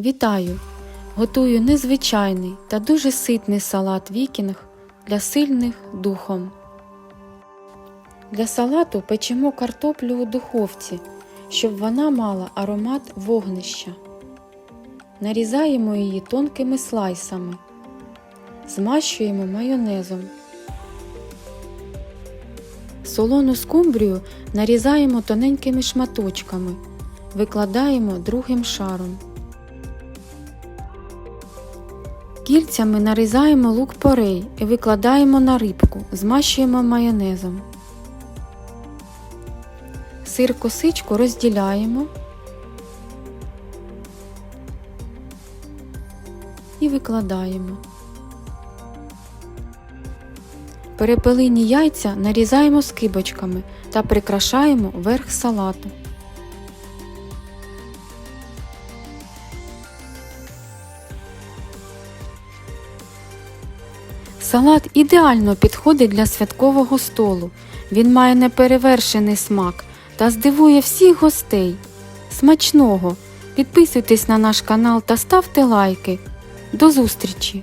Вітаю! Готую незвичайний та дуже ситний салат вікінг для сильних духом. Для салату печемо картоплю у духовці, щоб вона мала аромат вогнища. Нарізаємо її тонкими слайсами. Змащуємо майонезом. Солону скумбрію нарізаємо тоненькими шматочками. Викладаємо другим шаром. Кільцями нарізаємо лук порей і викладаємо на рибку, змащуємо майонезом. Сир косичку розділяємо і викладаємо. Перепелині яйця нарізаємо скибочками та прикрашаємо верх салату. Салат ідеально підходить для святкового столу. Він має неперевершений смак та здивує всіх гостей. Смачного! Підписуйтесь на наш канал та ставте лайки. До зустрічі!